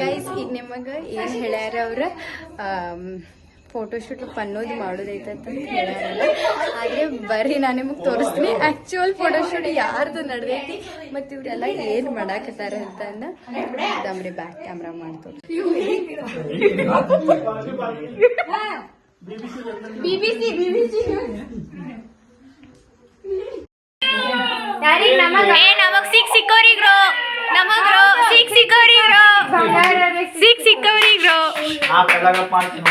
Guys ಈಗ ನಿಮಗೆ ಏನು ಹೇಳ್ಯಾರ ಅವ್ರ ಫೋಟೋಶೂಟ್ ಅನ್ನೋದು ಮಾಡೋದೈತೆ ಅಂತ ಹೇಳ್ಯಾರಲ್ಲ ಆದರೆ ಬರ್ರಿ ನಾನು ನಿಮಗೆ ತೋರಿಸ್ತೀನಿ ಆ್ಯಕ್ಚುಯಲ್ ಫೋಟೋಶೂಟ್ ಯಾರ್ದು ನಡೆದೈತಿ ಮತ್ತು ಇವ್ರೆಲ್ಲ ಏನು ಮಾಡಾಕತ್ತಾರ ಅಂತ ಅಂದ್ರೆ ಬ್ಯಾಕ್ ಕ್ಯಾಮ್ರಾ ಮಾಡಿ. ತೋರಿಸ್ತೀನಿ ಬಿಬಿಸಿ ಬಿಬಿಸಿ ಏ ನಮಗ್ ಸಿಕ್ ಸಿಕ್ಕೋರಿಗ್ರು ನಮಗ್ರು ಸಿಕ್ ಸಿಕ್ಕೋರಿಗ್ರು ಸಿಕ್ ಸಿಕ್ಕೋರಿಗ್ರು ಆ ಪೆಲ್ಲಗ ಮಾಡ್ತೀನಿ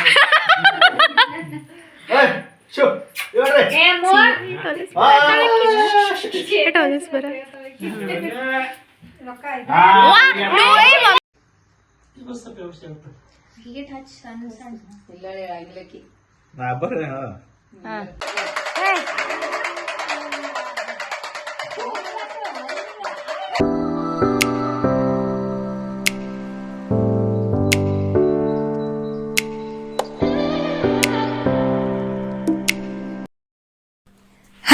ಏಯ್ ಶೋ ಇವ್ರೆ ನಾ ಬರ್ರಿ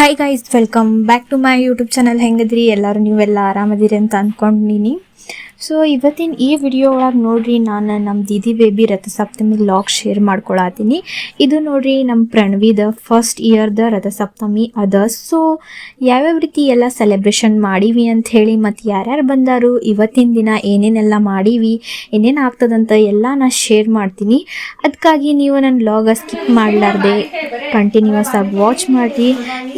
hi guys welcome back to my YouTube channel ಹೆಂಗದ್ರಿ? ಎಲ್ಲರೂ ನೀವೆಲ್ಲ ಆರಾಮದಿರಿ ಅಂತ ಅಂದ್ಕೊಂಡಿನಿ ಸೊ ಇವತ್ತಿನ ಈ ವಿಡಿಯೋ ಒಳಗೆ ನೋಡ್ರಿ ನಾನು ನಮ್ಮ ದೀದಿ ಬೇಬಿ ರಥಸಪ್ತಮಿ ಲಾಗ್ ಶೇರ್ ಮಾಡ್ಕೊಳತ್ತೀನಿ. ಇದು ನೋಡ್ರಿ ನಮ್ಮ ಪ್ರಣವಿದ ಫಸ್ಟ್ ಇಯರ್ದ ರಥಸಪ್ತಮಿ ಅದ. ಸೊ ಯಾವ್ಯಾವ ರೀತಿ ಎಲ್ಲ ಸೆಲೆಬ್ರೇಷನ್ ಮಾಡೀವಿ ಅಂತ ಹೇಳಿ ಮತ್ತು ಯಾರ್ಯಾರು ಬಂದಾರು, ಇವತ್ತಿನ ದಿನ ಏನೇನೆಲ್ಲ ಮಾಡೀವಿ, ಏನೇನು ಆಗ್ತದಂತ ಎಲ್ಲ ನಾ ಶೇರ್ ಮಾಡ್ತೀನಿ. ಅದಕ್ಕಾಗಿ ನೀವು ನನ್ನ ಲಾಗ ಸ್ಕಿಪ್ ಮಾಡಲಾರ್ದೆ ಕಂಟಿನ್ಯೂಸ್ ಆಗಿ ವಾಚ್ ಮಾಡಿ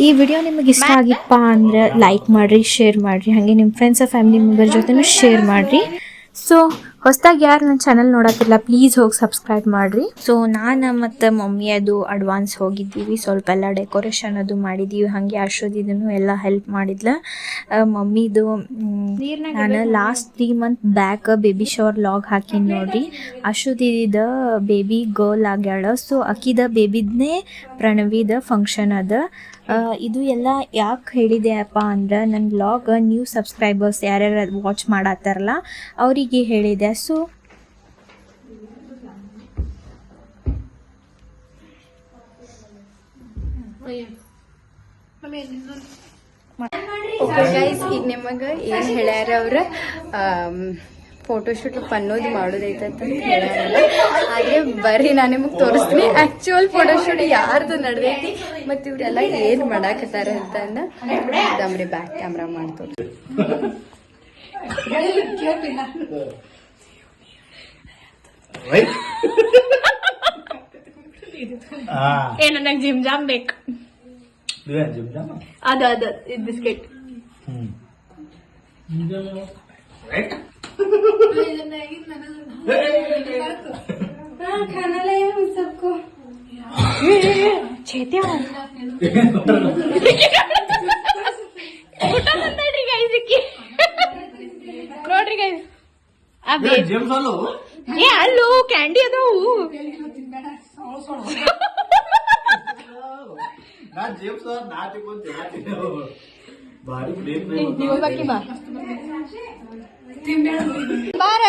ಈ ವಿಡಿಯೋ ನಿಮಗೆ ಇಷ್ಟ ಆಗಿಪ್ಪ ಅಂದ್ರೆ ಲೈಕ್ ಮಾಡಿರಿ ಶೇರ್ ಮಾಡಿರಿ. ಹಾಗೆ ನಿಮ್ಮ ಫ್ರೆಂಡ್ಸ್ ಫ್ಯಾಮಿಲಿ ಮೆಂಬರ್ ಜೊತೆನೂ ಶೇರ್ ಮಾಡಿರಿ. ಸೊ ಹೊಸದಾಗಿ ಯಾರು ನನ್ನ ಚಾನಲ್ ನೋಡತ್ತಿಲ್ಲ ಪ್ಲೀಸ್ ಹೋಗಿ ಸಬ್ಸ್ಕ್ರೈಬ್ ಮಾಡ್ರಿ. ಸೊ ನಾನು ಮತ್ತು ಮಮ್ಮಿ ಅದು ಅಡ್ವಾನ್ಸ್ ಹೋಗಿದ್ದೀವಿ. ಸ್ವಲ್ಪ ಎಲ್ಲ ಡೆಕೋರೇಷನ್ ಅದು ಮಾಡಿದ್ದೀವಿ ಹಾಗೆ ಅಶ್ವದಿದನು ಎಲ್ಲ ಹೆಲ್ಪ್ ಮಾಡಿದ್ಲ. ಮಮ್ಮಿದು ನಾನು last three month back baby shower log ಹಾಕಿ ನೋಡ್ರಿ. ಅಶ್ವದಿದ ಬೇಬಿ ಗರ್ಲ್ ಆಗ್ಯಾಳ. ಸೊ ಅಕ್ಕಿದ ಬೇಬಿದ್ನೇ ಪ್ರಣವಿದ ಫಂಕ್ಷನ್ ಅದ. ಇದು ಎಲ್ಲ ಯಾಕೆ ಹೇಳಿದೆ ಅಪ್ಪ ಅಂದ್ರೆ ನನ್ನ ಬ್ಲಾಗ್ ನ್ಯೂ ಸಬ್ಸ್ಕ್ರೈಬರ್ಸ್ ಯಾರ್ಯಾರು ವಾಚ್ ಮಾಡತ್ತಾರಲ್ಲ, ಅವರಿಗೆ ಹೇಳಿದೆ. ಸೊ ಓಕೆ ಗೈಸ್ ಈಗ ನಿಮಗೆ ಏನು ಹೇಳ್ಯಾರ ಅವ್ರ ಫೋಟೋಶೂಟ್ ಅನ್ನೋದು ಮಾಡೋದೈತೆ ಅಂತ ಹೇಳ್ಯಾರಲ್ಲ ಆದರೆ ಬರ್ರಿ ನಾನು ನಿಮಗೆ ತೋರಿಸ್ತೀನಿ ಆ್ಯಕ್ಚುಯಲ್ ಫೋಟೋಶೂಟ್ ಯಾರ್ದು ನಡೆದೈತಿ ಮತ್ತು ಇವರೆಲ್ಲ ಏನು ಮಾಡಾಕತ್ತಾರ ಅಂತ ಅಂದ ದಮ್ರಿ ಬ್ಯಾಕ್ ಕ್ಯಾಮ್ರಾ ಮಾಡಿ ತೋರಿಸ್ತೀನಿ ರೈಟ್ ಆ ಏ ನನಗ್ ಜಿಮ್ ಜಾಮ್ ಬೇಕು ಇದೇ ಜಿಮ್ ಜಾಮ ಅದ ಅದ ಇದ್ ಬಿಸ್ಕೆಟ್ ಹ್ಮ್ ರೈಟ್ ನೋಡ್ರಿ ಗೈಸ್ ಜಿಮ್ ಸಾಲು ಏ ಅಲ್ಲೂ ಕ್ಯಾಂಡಿ ಅದಾವು ನಾ ಜಿಮ್ ಸಾಲ್ ನಾ ತಿಕ್ಕೊಂತ ಬಾರಿ ಬ್ರೇಕ್ ಬಾರ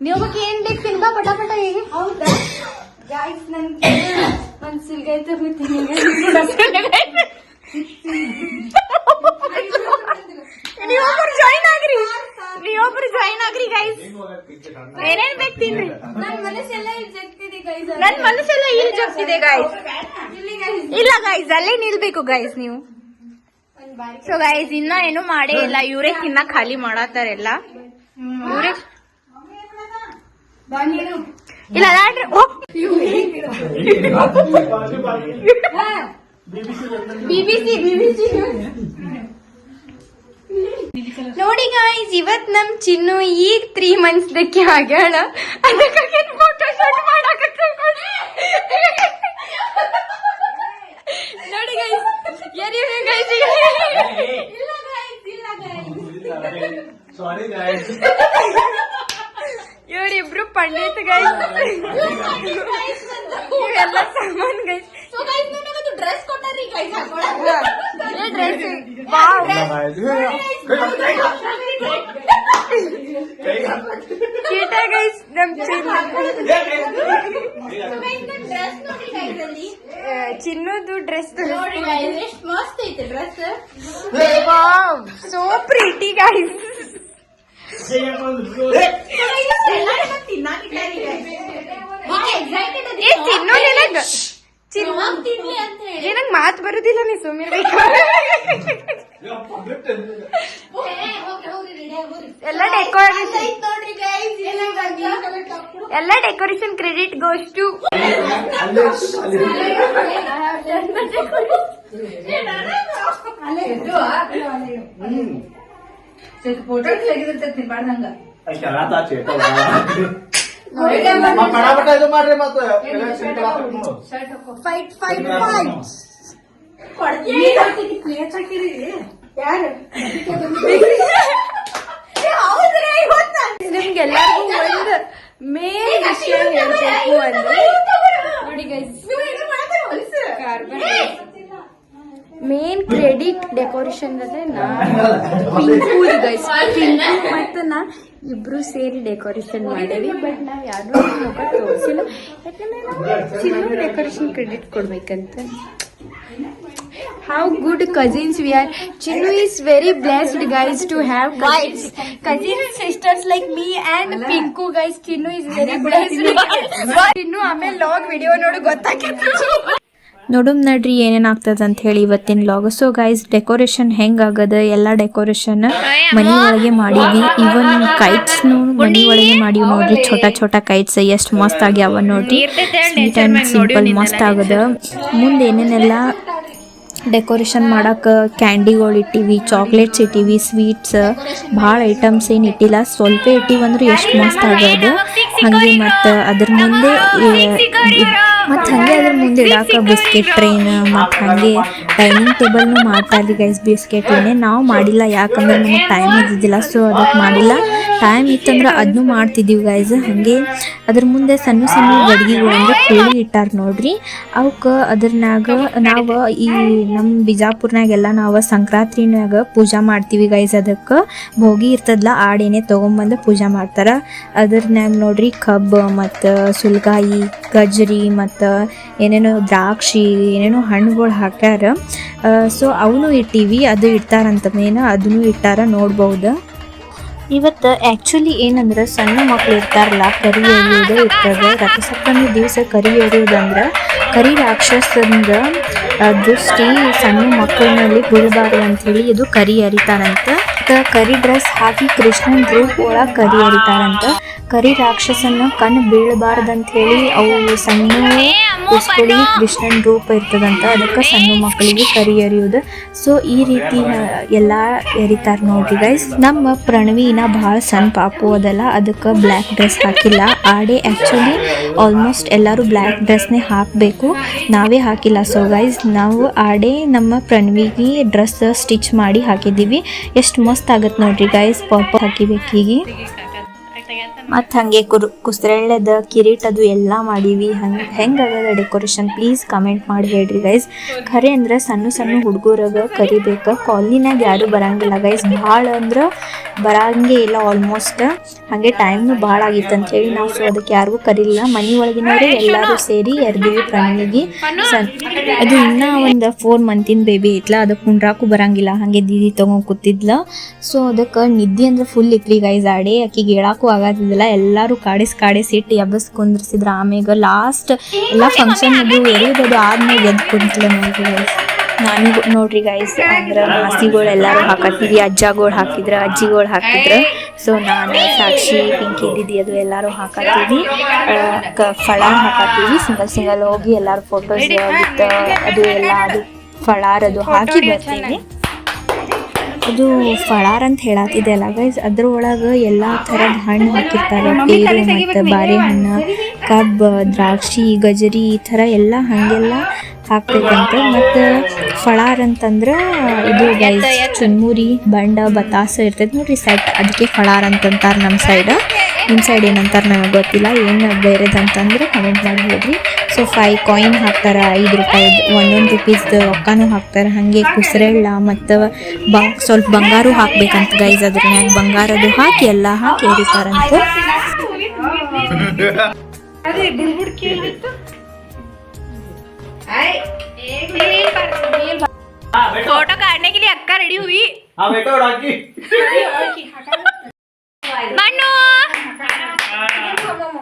ನೀವು ಬಗ್ಗೆ ಏನ್ ಬೇಕು ತಿನ್ಬಾ ಪಟ ಪಟ ಈಗ ಹೌದಾ ಗಾಯ್ಸ್ ನನ್ಗೆ ಒಂದು ಸಿಲ್ಗೈ ತಗೋತೀನಿ ನೀವೊಬ್ರು ಜಾಯಿನ್ ಆಗ್ರಿ ನೀವೊಬ್ರು ಜಾಯಿನ್ ಆಗ್ರಿ ಗೈಸ್ ಏನೇನ್ ಬೇಕು ತಿನ್ರಿ ನನ್ನ ಮನಸ್ಸೆಲ್ಲ ಇಲ್ಲಿ ಜಗ್ತಿದೆ ಗೈಸ್ ನನ್ ಮನಸ್ಸೆಲ್ಲ ಇಲ್ಲಿ ಜಗ್ತಿದೆ ಗೈಸ್ ಇಲ್ಲಿ ಗೈಸ್ ಇಲ್ಲ ಗೈಸ್ ಅಲ್ಲೇ ನಿಲ್ಬೇಕು ಗೈಸ್ ನೀವು ಸೊ ಗೈಸ್ ಇನ್ನ ಏನು ಮಾಡೇ ಇಲ್ಲ ಇವರೇ ತಿನ್ನ ಖಾಲಿ ಮಾಡತ್ತಾರೆಲ್ಲ ಇವ್ರೇ ಇಲ್ಲ ಅದಾಡ್ರಿ ಓ ಬಿಬಿಸಿ ಬಿಬಿಸಿ ನೋಡಿ ಗಾಯ್ಸ್ ಇವತ್ ನಮ್ ಚಿನ್ನು ಈಗ ತ್ರೀ ಮಂತ್ಸ್ ದಕ್ಕೆ ಆಗ್ಯಾಳ. ಅದಕ್ಕಾಗಿ ಫೋಟೋ ಶೂಟ್ ಮಾಡಾಕತ್ತ ನೋಡಿ ಗೈಸ್ ಯಾರು ಗೈಸ್ ಇಲ್ಲ ಗೈಸ್ ಇಲ್ಲ ಗೈಸ್ ಸಾರಿ ಗಾಯ್ಸ್ ಇವರಿಬ್ರು ಪಂಡಿತ್ ಗೈಸ್ ಇವೆಲ್ಲ ಸಾಮಾನ್ ಗೈಸ್ ಡ್ರೆಸ್ ಕೊಟ್ಟಾರಿ ಗೈಸ್ ಡ್ರೆಸ್ ಕೀಟ ಗೈಸ್ ನಮ್ ಚಿನ್ನ ಡ್ರೆಸ್ ನೋಡಿ ಚಿನ್ನದು ಡ್ರೆಸ್ ಎಷ್ಟ್ ಮಸ್ತ್ ಐತೆ ಡ್ರೆಸ್ ಸೋ ಪ್ರೀಟಿ ಗೈಸ್ ಏ ಚಿನ್ನು ನಿನಗ ಚಿನ್ನು ನಿನಗ್ ಮಾತ್ ಬರುದಿಲ್ಲ ನೀ ಸುಮ್ಮಿರ್ಬೇಕು ಎಲ್ಲ ಡೆಕೋರೇಷನ್ ಎಲ್ಲ ಡೆಕೋರೇಷನ್ ಕ್ರೆಡಿಟ್ ಗೋಸ್ ಟು ಪಟಾಪಟ ಇದು ಮಾಡ್ರಿ ಮತ್ತೆ ಫೈಟ್ ಫೈಟ್ ಫೈಟ್ ನಿಮ್ಗೆಲ್ಲರಿಗೂ ಒಂದು ಮೇನ್ ವಿಷಯ ಹೇಳ್ಬೇಕು ಅಂದ್ರೆ ನೋಡಿ ಗೈಸ್ ಮೇನ್ ಕ್ರೆಡಿಟ್ ಡೆಕೋರೇಷನ್ ಮತ್ತು ನಾ ಇಬ್ರು ಸೇರಿ ಡೆಕೋರೇಷನ್ ಮಾಡೇವಿ ಬಟ್ ನಾವ್ ಯಾರು ಮುಖ ತೋರಿಸಿಲ್ಲ ಯಾಕಂದ್ರೆ ಡೆಕೋರೇಷನ್ ಕ್ರೆಡಿಟ್ ಕೊಡ್ಬೇಕಂತ how good cousins we are chinu is very blessed guys to have cousins cousin sisters like me and pinku guys chinu is very blessed chinu ಆಮೇಲೆ log video. ನೋಡಿ ಗೊತ್ತಾಗಿತ್ತು ನೋಡುಮ್ ನಡ್ರಿ ಏನೇನ್ ಆಗ್ತದ ಅಂತ ಹೇಳಿ ಇವತ್ತಿನ ಲಾಗ್ ಸೊ ಗೈಸ್ ಡೆಕೋರೇಷನ್ ಹೆಂಗ್ ಆಗದ ಎಲ್ಲ ಡೆಕೋರೇಷನ್ ಮನಿ ಒಳಗೆ ಮಾಡೀವಿ ಇವನ್ ಕೈಟ್ಸ್ ಮನಿ ಒಳಗೆ ಮಾಡಿವಿ ನೋಡ್ರಿ. ಛೋಟಾ ಛೋಟ ಕೈಟ್ಸ್ ಎಷ್ಟ್ ಮಸ್ತ್ ಆಗ್ಯಾವ ನೋಡ್ರಿ. ಸ್ವೀಟ್ ಅಂಡ್ ಸಿಂಪಲ್ ಮಸ್ತ್ ಆಗದ. ಮುಂದೆ ಏನೇನೆಲ್ಲ ಡೆಕೋರೇಷನ್ ಮಾಡಕ್ಕೆ ಕ್ಯಾಂಡಿಗಳು ಇಟ್ಟಿವಿ ಚಾಕ್ಲೇಟ್ಸ್ ಇಟ್ಟಿವಿ ಸ್ವೀಟ್ಸ್ ಭಾಳ ಐಟಮ್ಸ್ ಏನು ಇಟ್ಟಿಲ್ಲ. ಸ್ವಲ್ಪ ಇಟ್ಟಿವಂದ್ರೆ ಎಷ್ಟ್ ಮಸ್ತ್ ಆಗದ. ಹಂಗೆ ಮತ್ತು ಅದ್ರ ಮುಂದೆ ಮತ್ತು ಹಾಗೆ ಅದ್ರ ಮುಂದೆ ಇಡಾಕ ಬಿಸ್ಕೆಟ್ ಟ್ರೈನ್ ಮತ್ತು ಹಾಗೆ ಡೈನಿಂಗ್ ಟೇಬಲ್ನು ಮಾಡ್ತಾರ್ರಿ ಗೈಸ್ ಬಿಸ್ಕೆಟ್ ಏನೇ. ನಾವು ಮಾಡಿಲ್ಲ ಯಾಕಂದ್ರೆ ನಮಗೆ ಟೈಮ್ ಇದ್ದಿದ್ದಿಲ್ಲ ಸೊ ಅದಕ್ಕೆ ಮಾಡಿಲ್ಲ. ಟೈಮ್ ಇತ್ತಂದ್ರೆ ಅದನ್ನು ಮಾಡ್ತಿದ್ದೀವಿ ಗೈಸ್ ಹಾಗೆ ಅದ್ರ ಮುಂದೆ ಸಣ್ಣ ಸಣ್ಣ ಗಡಿಗೆಗಳು ಅಂದ್ರೆ ಕೋಳಿ ಇಟ್ಟಾರ ನೋಡ್ರಿ. ಅವಕ್ಕೆ ಅದ್ರನ್ಯಾಗ ನಾವು ಈ ನಮ್ಮ ಬಿಜಾಪುರ್ನಾಗೆಲ್ಲ ನಾವು ಸಂಕ್ರಾಂತಿನಾಗ ಪೂಜಾ ಮಾಡ್ತೀವಿ ಗೈಸ್ ಅದಕ್ಕೆ. ಭೋಗಿ ಇರ್ತದಲ್ಲ ಆಡೇನೆ ತೊಗೊಂಬಂದು ಪೂಜಾ ಮಾಡ್ತಾರ. ಅದ್ರನ್ಯಾಗ ನೋಡ್ರಿ ಕಬ್ಬು ಮತ್ತು ಸುಲ್ಗಾಯಿ, ಗಜ್ರಿ ಮತ್ತು ಏನೇನೋ ದ್ರಾಕ್ಷಿ, ಏನೇನೋ ಹಣ್ಣುಗಳು ಹಾಕ್ಯಾರ. ಸೊ ಅವನು ಇಟ್ಟೀವಿ, ಅದು ಇಡ್ತಾರಂತ ಮೇನ್, ಅದನ್ನು ಇಟ್ಟಾರ ನೋಡ್ಬೋದು. ಇವತ್ತು ಆ್ಯಕ್ಚುಲಿ ಏನಂದ್ರೆ ಸಣ್ಣ ಮಕ್ಳು ಇರ್ತಾರಲ್ಲ ಕರಿ ಎರೆಯೋದು ಇರ್ತದೆ. ರಥಸಪ್ತಮಿ ದಿವಸ ಕರಿ ಎರಿಯೋದಂದ್ರೆ ಕರಿ ರಾಕ್ಷಸಂದ ಆ, ದೃಷ್ಟಿ ಸಣ್ಣ ಮಕ್ಕಳಿನಲ್ಲಿ ಬೀಳಬಾರ್ದು ಅಂತೇಳಿ ಇದು ಕರಿ ಹರಿತಾರಂತೆ ಕರಿ ಡ್ರೆಸ್ ಹಾಕಿ ಕೃಷ್ಣನ್ ರೂಪ್ ಒಳಗೆ ಕರಿ ಎರಿತಾರಂತ ಕರಿ ರಾಕ್ಷಸನ ಕಣ್ಣು ಬೀಳಬಾರ್ದಂತ ಹೇಳಿ ಅವು ಸಣ್ಣ ಕೂಸ್ಗಳಿಗೆ ಕೃಷ್ಣನ್ ರೂಪ ಇರ್ತದಂತ. ಅದಕ್ಕೆ ಸಣ್ಣ ಮಕ್ಕಳಿಗೆ ಕರಿ ಎರಿಯೋದು ಸೊ ಈ ರೀತಿ ಎಲ್ಲ ಎರಿತಾರ ನೋಡ್ರಿ ಗೈಸ್ ನಮ್ಮ ಪ್ರಣವಿನ ಭಾಳ ಸಣ್ಣ ಪಾಪು ಅದಲ್ಲ. ಅದಕ್ಕೆ ಬ್ಲ್ಯಾಕ್ ಡ್ರೆಸ್ ಹಾಕಿಲ್ಲ. ಆಡೆ ಆ್ಯಕ್ಚುಲಿ ಆಲ್ಮೋಸ್ಟ್ ಎಲ್ಲರೂ ಬ್ಲ್ಯಾಕ್ ಡ್ರೆಸ್ನೇ ಹಾಕಬೇಕು. ನಾವೇ ಹಾಕಿಲ್ಲ. ಸೊ ಗೈಸ್ ನಾವು ಆಡೆ ನಮ್ಮ ಪ್ರಣವಿಗೆ ಡ್ರೆಸ್ ಸ್ಟಿಚ್ ಮಾಡಿ ಹಾಕಿದ್ದೀವಿ. ಎಷ್ಟು ಮಸ್ತ್ ಆಗತ್ತೆ ನೋಡ್ರಿ ಗೈಸ್ ಪಾಪ ಹಾಕಿಬೇಕೀಗಿ ಮತ್ತು ಹಾಗೆ ಕುರು, ಕುಸ್ರೆಳ್ಳೆದ ಕಿರೀಟದು ಎಲ್ಲ ಮಾಡೀವಿ. ಹಂಗೆ ಹೆಂಗಾಗದ ಡೆಕೋರೇಷನ್ ಪ್ಲೀಸ್ ಕಮೆಂಟ್ ಮಾಡಿ ಹೇಳ್ರಿ ಗೈಸ್ ಖರೆ ಅಂದ್ರೆ ಸಣ್ಣ ಸಣ್ಣ ಹುಡುಗರಾಗ ಕರಿಬೇಕು. ಕಾಲ್ನಿನಾಗ ಯಾರು ಬರಂಗಿಲ್ಲ ಗೈಸ್ ಭಾಳ ಅಂದ್ರೆ ಬರಂಗೇ ಇಲ್ಲ ಆಲ್ಮೋಸ್ಟ್ ಹಾಗೆ ಟೈಮ್ನು ಭಾಳ ಆಗಿತ್ತು ಅಂತ ಹೇಳಿ ನಾವು ಸೊ ಅದಕ್ಕೆ ಯಾರಿಗೂ ಕರೀಲಿಲ್ಲ ಮನೆ ಒಳಗಿನವರೇ ಎಲ್ಲರೂ ಸೇರಿ ಎರ್ದೀವಿ ಪ್ರಾಣಿಗೆ ಸನ್ ಅದು ಇನ್ನೂ ಒಂದು ಫೋರ್ ಮಂತಿನ ಬೇಬಿ ಐತ್ಲ. ಅದಕ್ಕೆ ಕುಂಡ್ರಾಕು ಬರಂಗಿಲ್ಲ. ಹಾಗೆ ದೀದಿ ತೊಗೊಂಡು ಕೂತಿದ್ಲ. ಸೊ ಅದಕ್ಕೆ ನಿದ್ದೆ ಅಂದ್ರೆ ಫುಲ್ ಇತ್ರಿ ಗೈಸ್ ಆಡಿ ಆಕಿಗೆ ಹೇಳಕ್ಕೂ ಆಗತ್ತಿದ್ದಿಲ್ಲ ಎಲ್ಲರೂ ಕಾಡಿಸ್ ಕಾಡಿಸ್ ಇಟ್ಟು ಎಬ್ಬಸ್ ಕುಂದ್ರಿಸಿದ್ರ. ಆಮೇಗ ಲಾಸ್ಟ್ ಎಲ್ಲ ಫಂಕ್ಷನ್ ಅದು ಎರಿಯೋದು ಆದ್ಮೇಲೆ ಎದ್ದು ಕುಂತಲ ನೋಡ್ರಿ ಗೈಸ್ ನಾನು ನೋಡ್ರಿ ಗೈಸ್ ಅಂದ್ರೆ ಮಾಸಿಗಳು ಎಲ್ಲರೂ ಹಾಕತ್ತಿದ್ವಿ. ಅಜ್ಜಗಳು ಹಾಕಿದ್ರ ಅಜ್ಜಿಗಳು ಹಾಕಿದ್ರ. ಸೊ ನಾನು ಸಾಕ್ಷಿ ಪಿಂಕಿ ದಿದಿ ಅದು ಎಲ್ಲರೂ ಹಾಕತ್ತೀವಿ ಕ- ಫಳ ಹಾಕತ್ತೀವಿ ಸಿಂಗಲ್ ಸಿಂಗಲ್ ಹೋಗಿ ಎಲ್ಲರೂ ಫೋಟೋಸ್ ಅದು ಎಲ್ಲ ಅದು ಫಳಾರದು ಅದು ಹಾಕಿ ಬರ್ತೀವಿ. ಅದು ಫಳಾರ್ ಅಂತ ಹೇಳತ್ತಿದೆ ಅಲ್ಲ ಅದ್ರ ಒಳಗ ಎಲ್ಲ ಥರದ ಹಣ್ಣು ಹಾಕಿರ್ತಾರೆ. ಪೇರು ಮತ್ತು ಬಾರೆಹಣ್ಣು ಕಬ್ಬು, ದ್ರಾಕ್ಷಿ, ಗಜರಿ ಈ ಥರ ಎಲ್ಲ ಹಾಗೆಲ್ಲ ಹಾಕ್ಬೇಕಂತ. ಮತ್ತು ಫಳಾರ್ ಅಂತಂದ್ರೆ ಇದು ಗೈಸ್ ಚುನ್ಮುರಿ, ಬಂಡ, ಬತಾಸ ಇರ್ತೈತೆ ನೋಡ್ರಿ ಸೈಡ್ ಅದಕ್ಕೆ ಫಳಾರ್ ಅಂತಂತಾರೆ ನಮ್ಮ ಸೈಡ್ ನಿಮ್ಮ ಸೈಡ್ ಏನಂತಾರೆ ನನಗೆ ಗೊತ್ತಿಲ್ಲ ಏನು ಬೇರೆದಂತಂದ್ರೆ ಕಮೆಂಟ್ ಮಾಡಿ ಹೇಳ್ರಿ ಸೊ ಫೈವ್ ಕಾಯಿನ್ ಹಾಕ್ತಾರೆ ಐದು ರೂಪಾಯಿ ಒಂದೊಂದು ರುಪೀಸ್ದು ರೊಕ್ಕನೂ ಹಾಕ್ತಾರೆ ಹಾಗೆ ಕುಸರೆಳ್ಳ ಮತ್ತು ಬ ಸ್ವಲ್ಪ ಬಂಗಾರು ಹಾಕ್ಬೇಕಂತ ಗೈಸ್ ಅದ್ರ ಮ್ಯಾಗ ಬಂಗಾರದು ಹಾಕಿ ಎಲ್ಲ ಹಾಕಿ ಎರಿತಾರಂತ हाँ बैठो फोटो काटने के लिए अक्का रेडी हुई हाँ बैठो राखी મનુ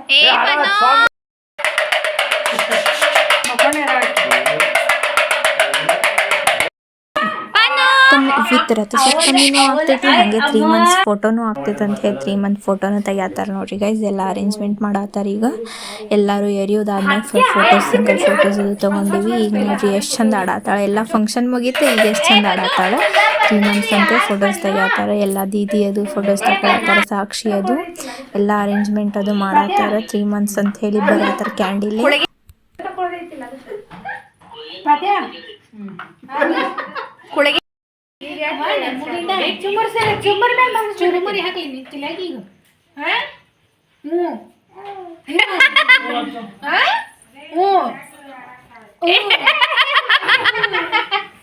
એ મનુ ವಿತ್ ರಥಸಪ್ತಮಿನೂ ಆಗ್ತೈತಿ ಹಂಗೆ ತ್ರೀ ಮಂತ್ಸ್ ಫೋಟೋನು ಆಗ್ತೈತೆ ಅಂತ ಹೇಳಿ ತ್ರೀ ಮಂತ್ ಫೋಟೋನು ತೆಗಿತಾರ ನೋಡ್ರಿ ಗೈಸ್ ಎಲ್ಲ ಅರೇಂಜ್ಮೆಂಟ್ ಮಾಡತ್ತಾರ ಈಗ. ಎಲ್ಲರೂ ಎರಿಯೋದಾದ್ಮೇಲೆ ಫೋಟೋಸ್ ಸಿಂಗಲ್ ಫೋಟೋಸ್ ಇದು ತೊಗೊಂಡಿವಿ. ಈಗ ನೋಡ್ರಿ ಎಷ್ಟು ಚಂದ ಆಡತ್ತಾಳೆ ಎಲ್ಲ ಫಂಕ್ಷನ್ ಮುಗೀತು ಈಗ ಎಷ್ಟು ಚಂದ ಆಡತ್ತಾಳೆ ತ್ರೀ ಮಂತ್ಸ್ ಅಂತ ಫೋಟೋಸ್ ತೆಗಿಯತ್ತಾರ ಎಲ್ಲ ದೀದಿ ಅದು ಫೋಟೋಸ್ ತಗೊಳತ್ತಾರ ಸಾಕ್ಷಿ ಅದು. ಎಲ್ಲ ಅರೇಂಜ್ಮೆಂಟ್ ಅದು ಮಾಡತ್ತಾರ ತ್ರೀ ಮಂತ್ಸ್ ಅಂತ ಹೇಳಿ ಬರತ್ತಾರ ಕ್ಯಾಂಡಿಲಿ ಕುಳಗಿ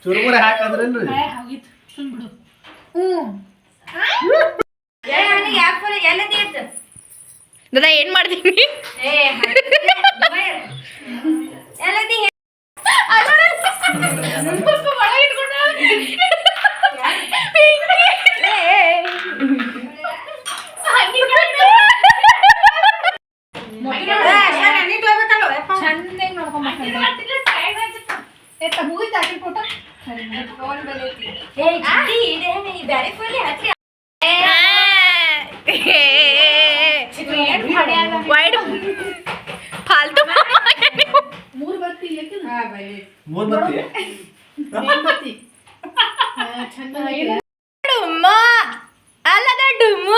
ಚುರುಮುರಿ ಹಾಕದ್ರೇನ್ರಿ ದಾದಾ ಏನ್ ಮಾಡ್ತೀನಿ ಡುಮ್ಮ. ಅಲ್ಲದ ಡುಮ್ಮ.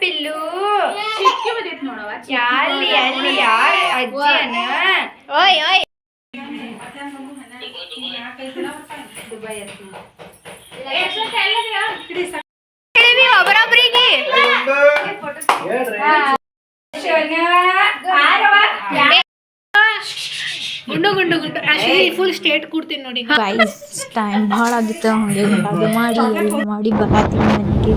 ಪಿಲ್ಲು. ಯಾಲ್ಲಿ ಅಲ್ಲಿ ಯಾರ ಅಜ್ಜಿಯನ ಓಯ್ ಓಯ್. ಒಬ್ಬರೊಬ್ರಿಗೆ ಹೇಳ್ರಿ. ಹೇಳಿವಿ ನೋಡಿ. ಗೈಸ್ ಟೈಮ್ ಭಾಳ ಆಗಿತ್ತು ಹಾಗೆ ಅದು ಮಾಡಿ ಎಲ್ಲ ಮಾಡಿ ಬರತ್ತೀನಿ ನನಗೆ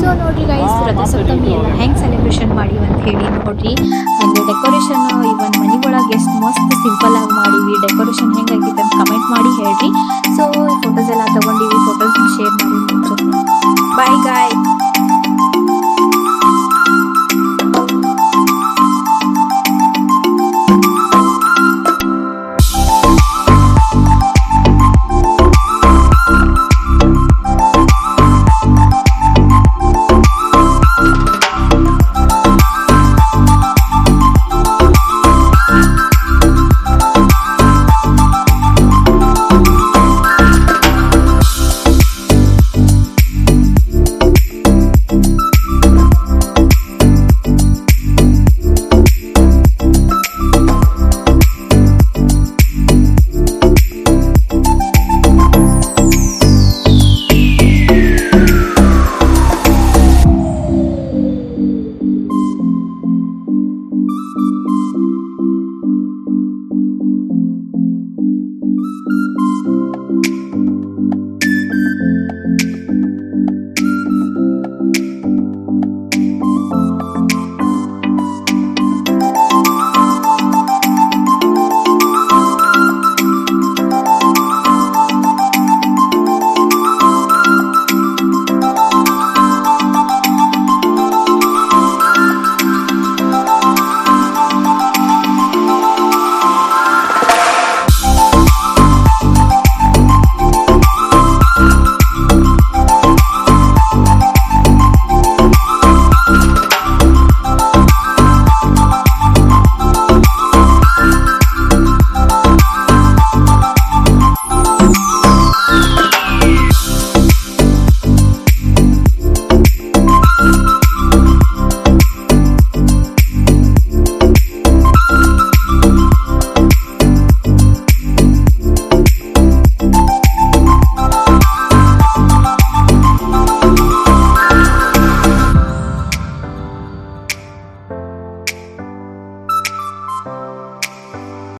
ಸೊ ನೋಡ್ರಿ ಗೈಸ್ ರಥಸಪ್ತಮಿ ಎಲ್ಲ ಹೆಂಗೆ ಸೆಲೆಬ್ರೇಷನ್ ಮಾಡಿ ಅಂತ ಹೇಳಿ ನೋಡ್ರಿ. ಹಾಗೆ ಡೆಕೋರೇಷನ್ ಇವನ್ ಮನೆ ಒಳಗೆ ಎಷ್ಟು ಮಸ್ತ್ ಸಿಂಪಲ್ ಆಗಿ ಮಾಡಿವಿ. ಡೆಕೋರೇಷನ್ ಹೆಂಗಾಗಿತ್ತು ಅಂತ ಕಮೆಂಟ್ ಮಾಡಿ ಹೇಳ್ರಿ. ಸೊ ಫೋಟೋಸ್ ಎಲ್ಲ ತಗೊಂಡಿವಿ ಫೋಟೋಸ್ ಶೇರ್ ಮಾಡಿ ಬಾಯ್ ಗಾಯ್